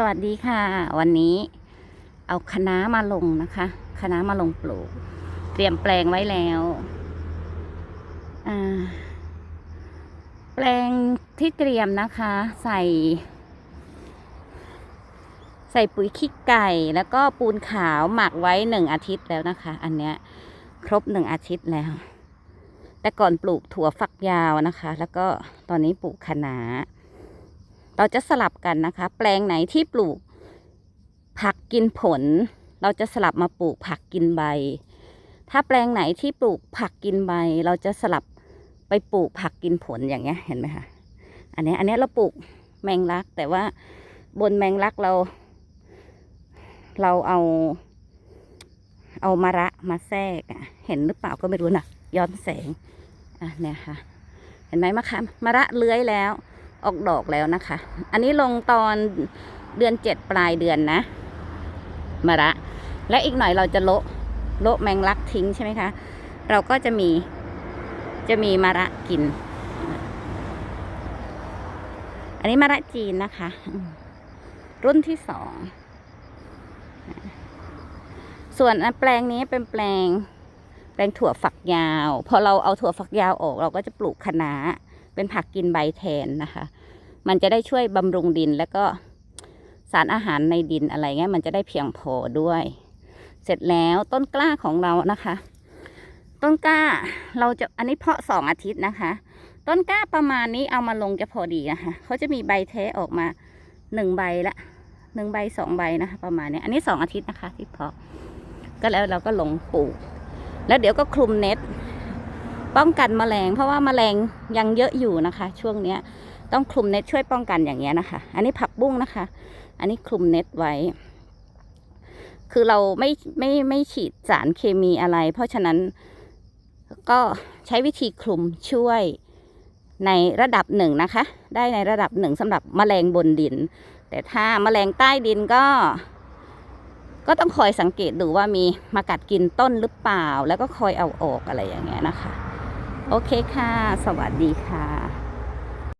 สวัสดีค่ะ วันนี้เอาคะน้ามาลงนะคะคะน้ามาลงปลูก เตรียมแปลงไว้แล้วแปลงที่เตรียมนะคะ ใส่ ใส่ปุ๋ยขี้ไก่แล้วก็ปูนขาวหมักไว้หนึ่งอาทิตย์แล้วนะคะ อันเนี้ยครบหนึ่งอาทิตย์แล้ว แต่ก่อนปลูกถั่วฝักยาวนะคะ แล้วก็ตอนนี้ปลูกคะน้า เราจะสลับกันนะคะ แปลงไหนที่ปลูก ผักกินผล เราจะสลับมาปลูกผักกินใบ ถ้าแปลงไหนที่ปลูกผักกินใบ เราจะสลับไปปลูกผักกินผลอย่างเงี้ยเห็นไหมคะอันนี้อันนี้เราปลูกแมงลัก แต่ว่าบนแมงลักเรา เราเอา เอามะระมาแทรกเห็นหรือเปล่าก็ไม่รู้นะย้อนแสงอะเนี่ยค่ะ เห็นไหมมะขามมะระเลื้อยแล้ว ออกดอกแล้วนะคะ อันนี้ลงตอนเดือนเจ็ดปลายเดือนนะ มะระ และอีกหน่อยเราจะโละโละแมงลักทิ้งใช่ไหมคะ เราก็จะมีจะมีมะระกิน อันนี้มะระจีนนะคะ รุ่นที่สอง ส่วนอันแปลงนี้เป็นแปลงแปลงถั่วฝักยาว พอเราเอาถั่วฝักยาวออก เราก็จะปลูกคะน้า เป็นผักกินใบแทนนะคะ มันจะได้ช่วยบำรุงดินแล้วก็สารอาหารในดินอะไรเงี้ยมันจะได้เพียงพอด้วย เสร็จแล้วต้นกล้าของเรานะคะ ต้นกล้าเราจะอันนี้เพาะสองอาทิตย์นะคะ ต้นกล้าประมาณนี้เอามาลงจะพอดีนะคะเขาจะมีใบแท้ออกมาหนึ่งใบละหนึ่งใบสองใบนะคะประมาณนี้อันนี้สองอาทิตย์นะคะที่เพาะก็แล้วเราก็ลงปลูก แล้วเดี๋ยวก็คลุมเน็ต ป้องกันแมลง เพราะว่าแมลงยังเยอะอยู่นะคะ ช่วงเนี้ย ต้องคลุมเน็ตช่วยป้องกันอย่างเงี้ยนะคะ อันนี้ผักบุ้งนะคะ อันนี้คลุมเน็ตไว้ คือเราไม่ไม่ไม่ฉีดสารเคมีอะไร เพราะฉะนั้นก็ใช้วิธีคลุมช่วยในระดับหนึ่งนะคะ ได้ในระดับหนึ่งสำหรับแมลงบนดิน แต่ถ้าแมลงใต้ดินก็ก็ต้องคอยสังเกตดูว่ามีมากัดกินต้นหรือเปล่า แล้วก็คอยเอาออกอะไรอย่างเงี้ยนะคะ โอเคค่ะ สวัสดีค่ะ